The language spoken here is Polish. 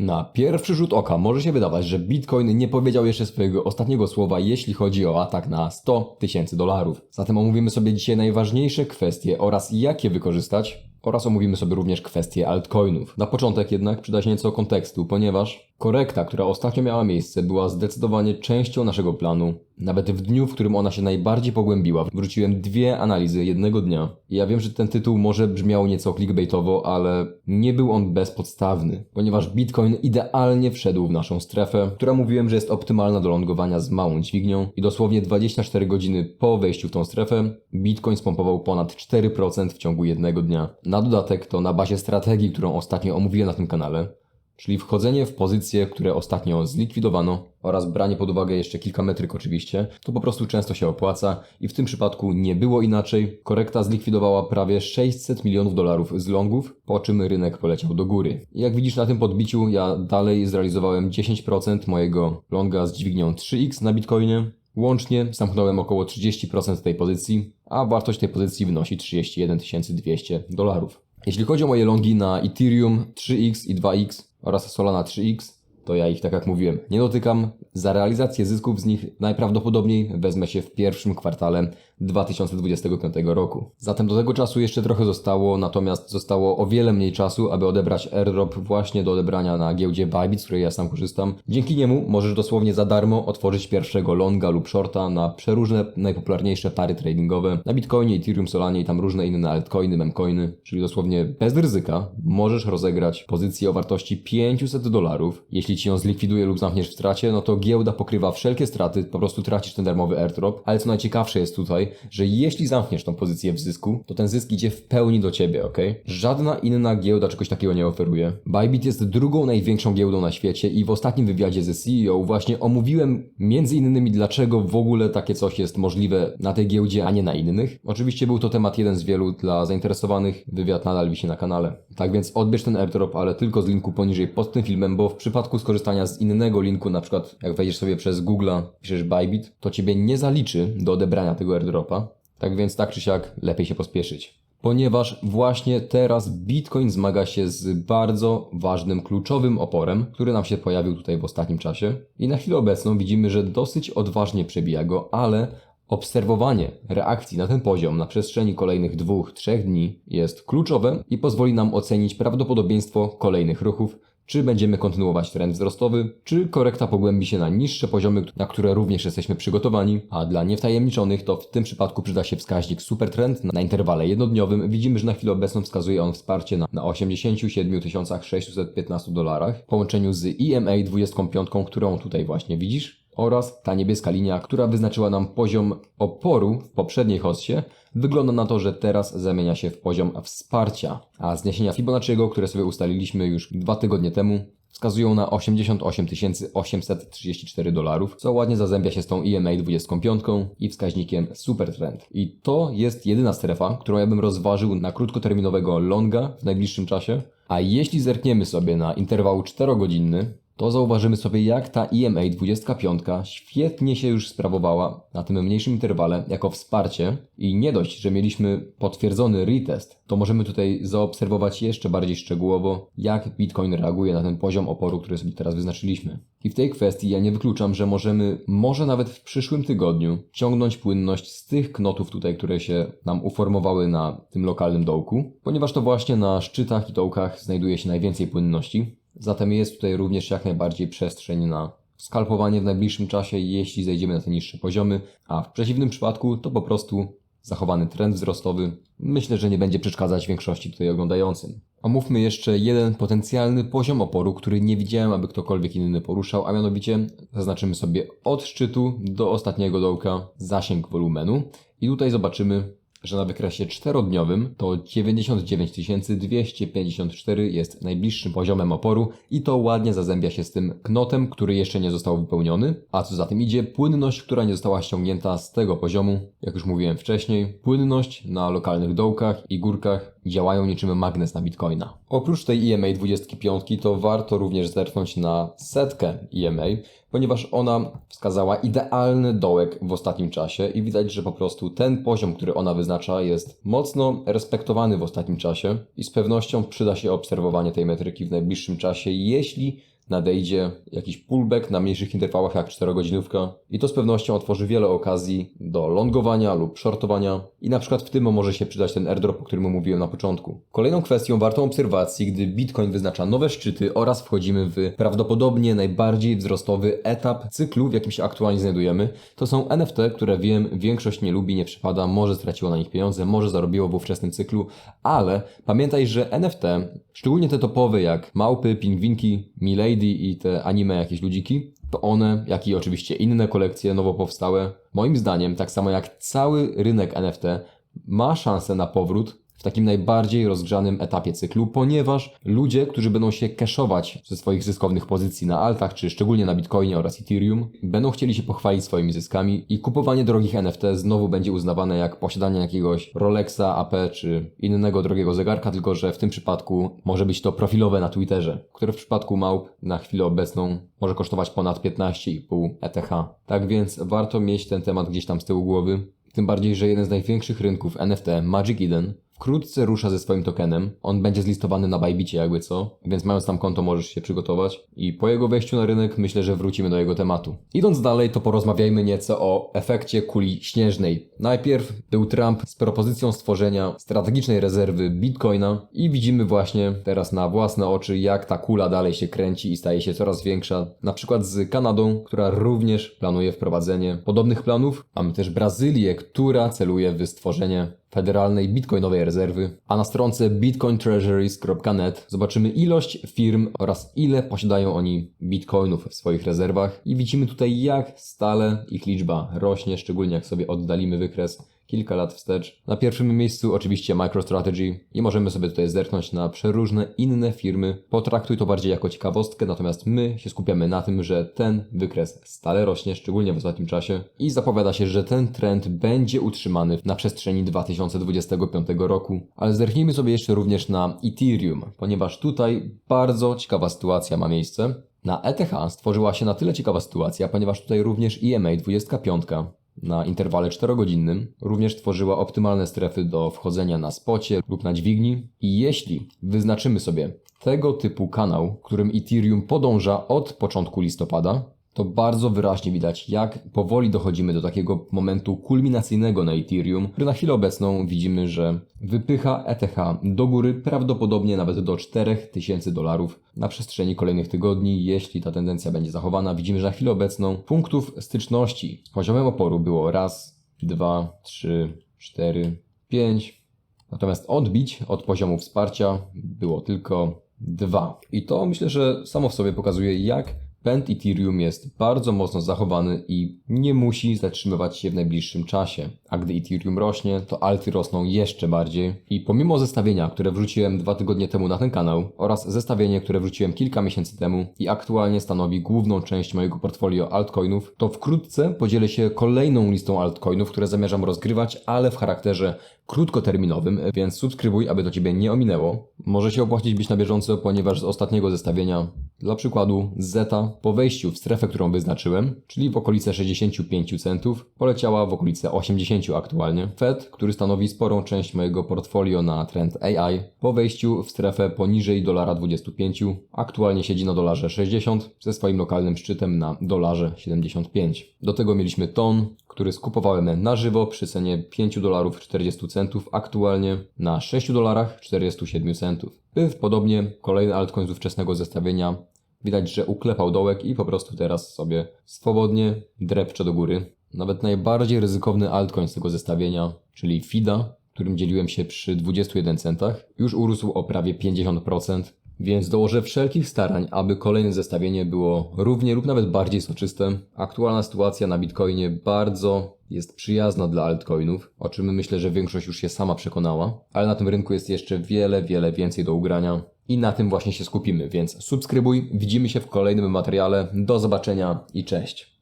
Na pierwszy rzut oka może się wydawać, że Bitcoin nie powiedział jeszcze swojego ostatniego słowa, jeśli chodzi o atak na 100 tysięcy dolarów. Zatem omówimy sobie dzisiaj najważniejsze kwestie oraz jak je wykorzystać, oraz omówimy sobie również kwestie altcoinów. Na początek jednak przyda się nieco kontekstu, ponieważ korekta, która ostatnio miała miejsce, była zdecydowanie częścią naszego planu. Nawet w dniu, w którym ona się najbardziej pogłębiła, wróciłem dwie analizy jednego dnia. Ja wiem, że ten tytuł może brzmiał nieco clickbaitowo, ale nie był on bezpodstawny, ponieważ Bitcoin idealnie wszedł w naszą strefę, która mówiłem, że jest optymalna do longowania z małą dźwignią i dosłownie 24 godziny po wejściu w tą strefę Bitcoin spompował ponad 4% w ciągu jednego dnia. Na dodatek to na bazie strategii, którą ostatnio omówiłem na tym kanale, czyli wchodzenie w pozycje, które ostatnio zlikwidowano oraz branie pod uwagę jeszcze kilka metryk oczywiście, to po prostu często się opłaca i w tym przypadku nie było inaczej. Korekta zlikwidowała prawie 600 milionów dolarów z longów, po czym rynek poleciał do góry. Jak widzisz na tym podbiciu, ja dalej zrealizowałem 10% mojego longa z dźwignią 3x na Bitcoinie. Łącznie zamknąłem około 30% tej pozycji, a wartość tej pozycji wynosi 31 200 dolarów. Jeśli chodzi o moje longi na Ethereum 3x i 2x oraz Solana 3x, to ja ich, tak jak mówiłem, nie dotykam. Za realizację zysków z nich najprawdopodobniej wezmę się w pierwszym kwartale 2025 roku. Zatem do tego czasu jeszcze trochę zostało, natomiast zostało o wiele mniej czasu, aby odebrać airdrop właśnie do odebrania na giełdzie Bybit, z której ja sam korzystam. Dzięki niemu możesz dosłownie za darmo otworzyć pierwszego longa lub shorta na przeróżne najpopularniejsze pary tradingowe na Bitcoinie, Ethereum, Solanie i tam różne inne altcoiny, memcoiny, czyli dosłownie bez ryzyka możesz rozegrać pozycję o wartości 500 dolarów. Jeśli ci ją zlikwiduje lub zamkniesz w stracie, no to giełda pokrywa wszelkie straty, po prostu tracisz ten darmowy airdrop, ale co najciekawsze jest tutaj, że jeśli zamkniesz tą pozycję w zysku, to ten zysk idzie w pełni do ciebie, ok? Żadna inna giełda czegoś takiego nie oferuje. Bybit jest drugą największą giełdą na świecie i w ostatnim wywiadzie ze CEO właśnie omówiłem między innymi dlaczego w ogóle takie coś jest możliwe na tej giełdzie, a nie na innych. Oczywiście był to temat jeden z wielu dla zainteresowanych, wywiad nadal wisi na kanale. Tak więc odbierz ten airdrop, ale tylko z linku poniżej pod tym filmem, bo w przypadku skorzystania z innego linku, na przykład jak wejdziesz sobie przez Google'a, piszesz Bybit, to ciebie nie zaliczy do odebrania tego airdropa. Tak więc tak czy siak lepiej się pospieszyć. Ponieważ właśnie teraz Bitcoin zmaga się z bardzo ważnym, kluczowym oporem, który nam się pojawił tutaj w ostatnim czasie. I na chwilę obecną widzimy, że dosyć odważnie przebija go, ale obserwowanie reakcji na ten poziom na przestrzeni kolejnych dwóch, trzech dni jest kluczowe i pozwoli nam ocenić prawdopodobieństwo kolejnych ruchów, czy będziemy kontynuować trend wzrostowy, czy korekta pogłębi się na niższe poziomy, na które również jesteśmy przygotowani, a dla niewtajemniczonych to w tym przypadku przyda się wskaźnik supertrend na interwale jednodniowym. Widzimy, że na chwilę obecną wskazuje on wsparcie na, na 87 615 dolarach w połączeniu z EMA 25, którą tutaj właśnie widzisz oraz ta niebieska linia, która wyznaczyła nam poziom oporu w poprzedniej hossie, wygląda na to, że teraz zamienia się w poziom wsparcia, a zniesienia Fibonacciego, które sobie ustaliliśmy już dwa tygodnie temu, wskazują na 88 834 dolarów, co ładnie zazębia się z tą EMA 25 i wskaźnikiem Supertrend. I to jest jedyna strefa, którą ja bym rozważył na krótkoterminowego longa w najbliższym czasie. A jeśli zerkniemy sobie na interwał 4-godzinny, to zauważymy sobie, jak ta EMA 25 świetnie się już sprawowała na tym mniejszym interwale jako wsparcie i nie dość, że mieliśmy potwierdzony retest, to możemy tutaj zaobserwować jeszcze bardziej szczegółowo, jak Bitcoin reaguje na ten poziom oporu, który sobie teraz wyznaczyliśmy. I w tej kwestii ja nie wykluczam, że możemy, może nawet w przyszłym tygodniu, ciągnąć płynność z tych knotów tutaj, które się nam uformowały na tym lokalnym dołku, ponieważ to właśnie na szczytach i dołkach znajduje się najwięcej płynności. Zatem jest tutaj również jak najbardziej przestrzeń na skalpowanie w najbliższym czasie, jeśli zejdziemy na te niższe poziomy, a w przeciwnym przypadku to po prostu zachowany trend wzrostowy. Myślę, że nie będzie przeszkadzać większości tutaj oglądającym. Omówmy jeszcze jeden potencjalny poziom oporu, który nie widziałem, aby ktokolwiek inny poruszał, a mianowicie zaznaczymy sobie od szczytu do ostatniego dołka zasięg wolumenu i tutaj zobaczymy, że na wykresie czterodniowym to 99 254 jest najbliższym poziomem oporu i to ładnie zazębia się z tym knotem, który jeszcze nie został wypełniony, a co za tym idzie płynność, która nie została ściągnięta z tego poziomu, jak już mówiłem wcześniej, płynność na lokalnych dołkach i górkach działają niczym magnes na Bitcoina. Oprócz tej EMA 25 to warto również zerknąć na setkę EMA, ponieważ ona wskazała idealny dołek w ostatnim czasie i widać, że po prostu ten poziom, który ona wyznacza jest mocno respektowany w ostatnim czasie i z pewnością przyda się obserwowanie tej metryki w najbliższym czasie, jeśli nadejdzie jakiś pullback na mniejszych interwałach jak 4-godzinówka i to z pewnością otworzy wiele okazji do longowania lub shortowania i na przykład w tym może się przydać ten airdrop, o którym mówiłem na początku. Kolejną kwestią wartą obserwacji, gdy Bitcoin wyznacza nowe szczyty oraz wchodzimy w prawdopodobnie najbardziej wzrostowy etap cyklu, w jakim się aktualnie znajdujemy, to są NFT, które wiem, większość nie lubi, nie przypada, może straciło na nich pieniądze, może zarobiło w ówczesnym cyklu, ale pamiętaj, że NFT, szczególnie te topowe jak małpy, pingwinki, milady i te anime jakieś ludziki, to one, jak i oczywiście inne kolekcje nowo powstałe, moim zdaniem, tak samo jak cały rynek NFT, ma szansę na powrót w takim najbardziej rozgrzanym etapie cyklu, ponieważ ludzie, którzy będą się cashować ze swoich zyskownych pozycji na altach, czy szczególnie na Bitcoinie oraz Ethereum, będą chcieli się pochwalić swoimi zyskami i kupowanie drogich NFT znowu będzie uznawane jak posiadanie jakiegoś Rolexa, AP czy innego drogiego zegarka, tylko że w tym przypadku może być to profilowe na Twitterze, które w przypadku małp na chwilę obecną może kosztować ponad 15,5 ETH. Tak więc warto mieć ten temat gdzieś tam z tyłu głowy. Tym bardziej, że jeden z największych rynków NFT, Magic Eden, wkrótce rusza ze swoim tokenem. On będzie zlistowany na Bybicie jakby co, więc mając tam konto możesz się przygotować. I po jego wejściu na rynek myślę, że wrócimy do jego tematu. Idąc dalej, to porozmawiajmy nieco o efekcie kuli śnieżnej. Najpierw był Trump z propozycją stworzenia strategicznej rezerwy Bitcoina i widzimy właśnie teraz na własne oczy, jak ta kula dalej się kręci i staje się coraz większa. Na przykład z Kanadą, która również planuje wprowadzenie podobnych planów. Mamy też Brazylię, która celuje w stworzenie federalnej bitcoinowej rezerwy, a na stronce bitcointreasuries.net zobaczymy ilość firm oraz ile posiadają oni bitcoinów w swoich rezerwach. I widzimy tutaj jak stale ich liczba rośnie, szczególnie jak sobie oddalimy wykres kilka lat wstecz. Na pierwszym miejscu oczywiście MicroStrategy i możemy sobie tutaj zerknąć na przeróżne inne firmy. Potraktuj to bardziej jako ciekawostkę, natomiast my się skupiamy na tym, że ten wykres stale rośnie, szczególnie w ostatnim czasie i zapowiada się, że ten trend będzie utrzymany na przestrzeni 2025 roku. Ale zerknijmy sobie jeszcze również na Ethereum, ponieważ tutaj bardzo ciekawa sytuacja ma miejsce. Na ETH stworzyła się na tyle ciekawa sytuacja, ponieważ tutaj również EMA 25 na interwale 4-godzinnym również tworzyła optymalne strefy do wchodzenia na spocie lub na dźwigni. I jeśli wyznaczymy sobie tego typu kanał, którym Ethereum podąża od początku listopada, to bardzo wyraźnie widać, jak powoli dochodzimy do takiego momentu kulminacyjnego na Ethereum, który na chwilę obecną widzimy, że wypycha ETH do góry prawdopodobnie nawet do 4000 dolarów na przestrzeni kolejnych tygodni. Jeśli ta tendencja będzie zachowana, widzimy, że na chwilę obecną punktów styczności poziomem oporu było raz, dwa, trzy, cztery, pięć. Natomiast odbić od poziomu wsparcia było tylko dwa. I to myślę, że samo w sobie pokazuje, jak Pęd Ethereum jest bardzo mocno zachowany i nie musi zatrzymywać się w najbliższym czasie. A gdy Ethereum rośnie, to alty rosną jeszcze bardziej. I pomimo zestawienia, które wrzuciłem dwa tygodnie temu na ten kanał oraz zestawienie, które wrzuciłem kilka miesięcy temu i aktualnie stanowi główną część mojego portfolio altcoinów, to wkrótce podzielę się kolejną listą altcoinów, które zamierzam rozgrywać, ale w charakterze krótkoterminowym, więc subskrybuj, aby to Ciebie nie ominęło. Może się opłacić być na bieżąco, ponieważ z ostatniego zestawienia, dla przykładu Zeta, po wejściu w strefę, którą wyznaczyłem, czyli w okolice 65 centów, poleciała w okolice 80 aktualnie. Fed, który stanowi sporą część mojego portfolio na trend AI, po wejściu w strefę poniżej dolara 25, aktualnie siedzi na dolarze 60, ze swoim lokalnym szczytem na dolarze 75. Do tego mieliśmy ton, który skupowałem na żywo przy cenie 5 dolarów 40 centów, aktualnie na 6 dolarach 47 centów. Pyw, podobnie kolejny altcoin z ówczesnego zestawienia. Widać, że uklepał dołek i po prostu teraz sobie swobodnie drepcze do góry. Nawet najbardziej ryzykowny altcoin z tego zestawienia, czyli FIDA, którym dzieliłem się przy 21 centach, już urósł o prawie 50%, więc dołożę wszelkich starań, aby kolejne zestawienie było równie lub nawet bardziej soczyste. Aktualna sytuacja na Bitcoinie bardzo jest przyjazna dla altcoinów, o czym myślę, że większość już się sama przekonała, ale na tym rynku jest jeszcze wiele, wiele więcej do ugrania. I na tym właśnie się skupimy, więc subskrybuj, widzimy się w kolejnym materiale. Do zobaczenia i cześć.